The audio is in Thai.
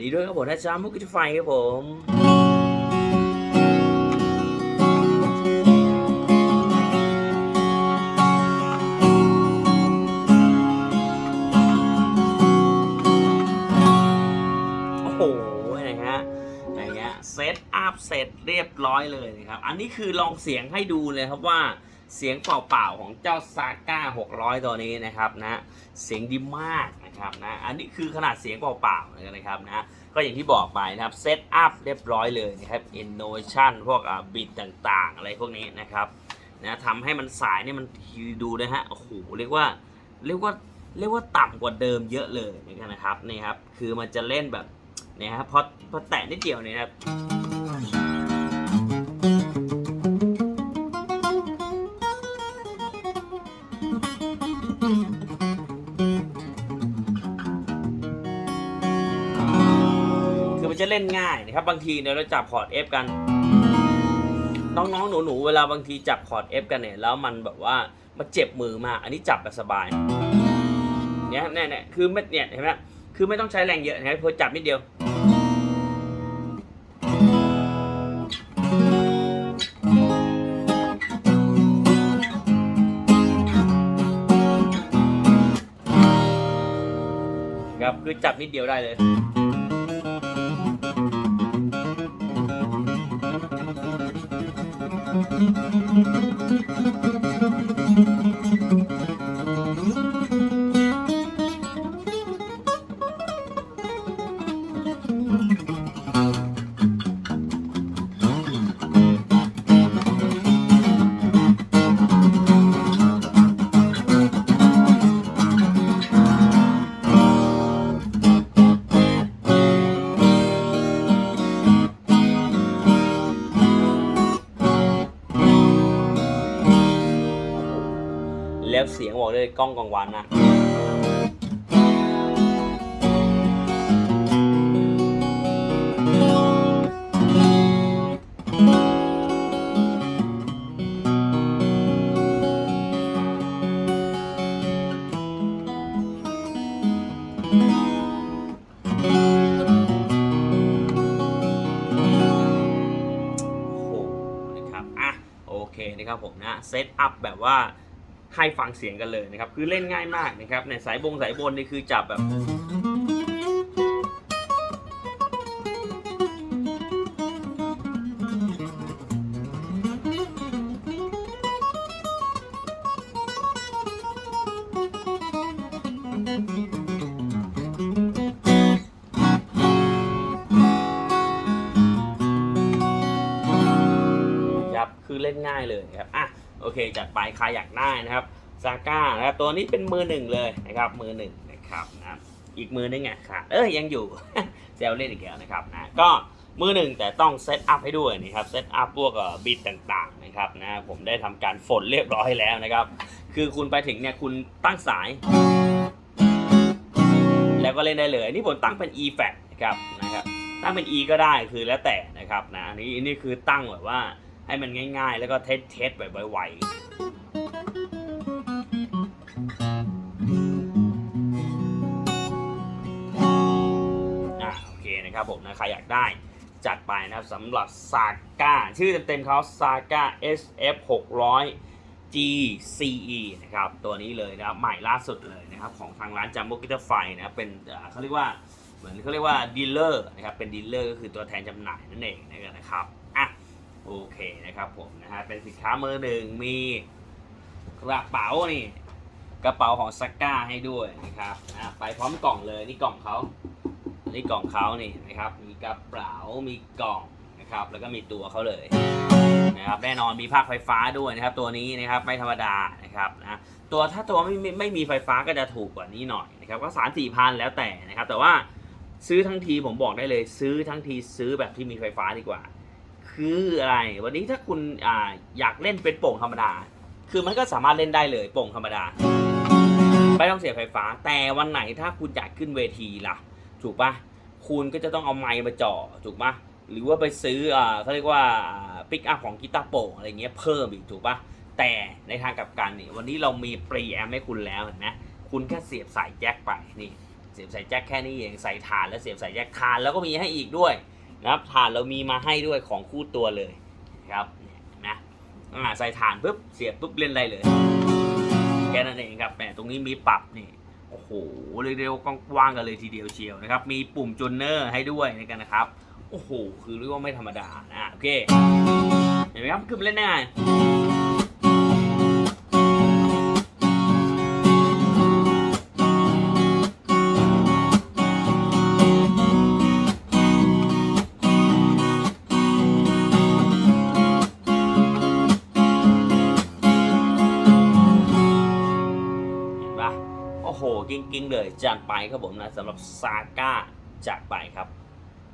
ดีด้วยครับผมนะจ๊ะมุกกิจไฟครับผมโอ้โหนะฮะอย่างเงี้ยเซตอัพเสร็จเรียบร้อยเลยนะครับ อันนี้คือลองเสียงให้ดูเลยครับว่า เสียงเปล่าๆของเจ้าซาก้า600 ตัวนี้นะครับนะเสียงดีมากนะครับนะอันนี้คือขนาดเสียงเปล่าๆเลยนะครับนะก็อย่างที่บอกไปนะครับเซตอัพเรียบร้อยเลยนะครับ innovation พวกอ่าบิตต่างๆ อะไรพวกนี้นะครับนะทำให้มันสายนี่มันดูนะฮะโอ้โหเรียกว่าเรียกว่าเรียกว่าต่ำกว่าเดิมเยอะเลยนะครับนี่ครับคือมันจะเล่นแบบนี่ยครับพอพอแตะนิดเดียวเนี่ยครับ จะเล่นง่ายนะครับ บางทีเนี่ยเราจับพอร์ต F กัน น้องๆ หนูๆ เวลาบางทีจับคอร์ด F กันเนี่ย แล้วมันแบบว่ามันเจ็บมือมาก อันนี้จับแบบสบาย เนี่ยเนี่ยเนี่ยคือไม่เนี่ยเห็นไหมคือไม่ต้องใช้แรงเยอะนะครับเพอจับนิดเดียวครับคือจับนิดเดียวได้เลย เสียงบอกเลยกล้องกลางวันนะโอ้โหนะครับ อะ โอเคนะครับผมนะ เซตอัพแบบว่า ให้ฟังเสียงกันเลยนะครับคือเล่นง่ายมากนะครับในสายบงสายบนนี่คือจับแบบครับคือเล่นง่ายเลยครับอะ โอเคจัดไปใครอยากได้นะครับซาก้านะครับตัวนี้เป็นมือหนึ่งเลยนะครับมือหนึ่งนะครับนะอีกมือนึงไงค่ะเอ้ยยังอยู่เซลเล่นอีกแล้วนะครับนะก็มือหนึ่งแต่ต้องเซตอัพให้ด้วยนะครับเซตอัพพวกบิตต่างๆนะครับนะผมได้ทำการฝนเรียบร้อยแล้วนะครับ คือคุณไปถึงเนี่ยคุณตั้งสาย แล้วก็เล่นได้เลยนี่ผมตั้งเป็น e f a t นะครับนะครับตั้งเป็น e ก็ได้คือแล้วแต่นะครับนะอันนี้นนี้คือตั้งแบบว่า ให้มันง่าย ๆ แล้วก็เทสเทสแบบไวๆอะโอเคนะครับผมนะใครอยากได้จัดไปนะครับสำหรับซาก้าชื่อเต็มๆเขาซาก้า SF 600 GCE นะครับตัวนี้เลยนะครับใหม่ล่าสุดเลยนะครับของทางร้านจัมโบ้กิตไฟนะเป็นเขาเรียกว่าเหมือนเขาเรียกว่าดีลเลอร์นะครับเป็นดีลเลอร์ก็คือตัวแทนจำหน่ายนั่นเองนะครับ โอเคนะครับผมนะฮะเป็นสินค้ามือหนึ่งมีกระเป๋านี่กระเป๋าของซักก้าให้ด้วยนะครับนะไปพร้อมกล่องเลยนี่กล่องเขานี่กล่องเขานี่นะครับ มีกระเป๋ามีกล่องนะครับ แล้วก็มีตัวเขาเลยนะครับแน่นอนมีภาคไฟฟ้าด้วยนะครับ ตัวนี้นะครับไม่ธรรมดานะครับนะตัวถ้าตัวไม่ไม่ไม่มีไฟฟ้าก็จะถูกกว่านี้หน่อยนะครับก็สามสี่พันแล้วแต่นะครับ แต่ว่าซื้อทั้งทีผมบอกได้เลย ซื้อทั้งทีซื้อแบบที่มีไฟฟ้าดีกว่า คืออะไร วันนี้ถ้าคุณออยากเล่นเป็นโป่งธรรมดา คือมันก็สามารถเล่นได้เลยโป่งธรรมดา ไม่ต้องเสียไฟฟ้า แต่วันไหนถ้าคุณอยากขึ้นเวทีล่ะ ถูกปะคุณก็จะต้องเอาไมค์มาจ่อถูกปะหรือว่าไปซื้ออ่าเขาเรียกว่าปิกอัพของกีตาร์โป่งอะไรเงี้ยเพิ่มอีกถูกปะแต่ในทางกลับกันนี่วันนี้เรามีปรีแอมให้คุณแล้วเห็นไหมคุณแค่เสียบสายแจ็คไปนี่เสียบสายแจ็คแค่นี้เองใส่ฐานแล้วเสียบสายแจ็คฐานแล้วก็มีให้อีกด้วย นะครับฐานเรามีมาให้ด้วยของคู่ตัวเลยครับนะใส่ฐานปุ๊บเสียบปุ๊บเล่นได้เลยแค่นั้นเองครับแหมตรงนี้มีปรับนี่โอ้โหเรียกได้ว่ากว้างกันเลยทีเดียวเชียวนะครับ มีปุ่มจูนเนอร์ให้ด้วยในกันนะครับโอ้โหคือเรียกว่าไม่ธรรมดานะโอเคเห็นไหมครับคือมันเล่นได้ไง กิ้งๆเลยจากไปครับผมนะสำหรับซาก้าจากไปครับ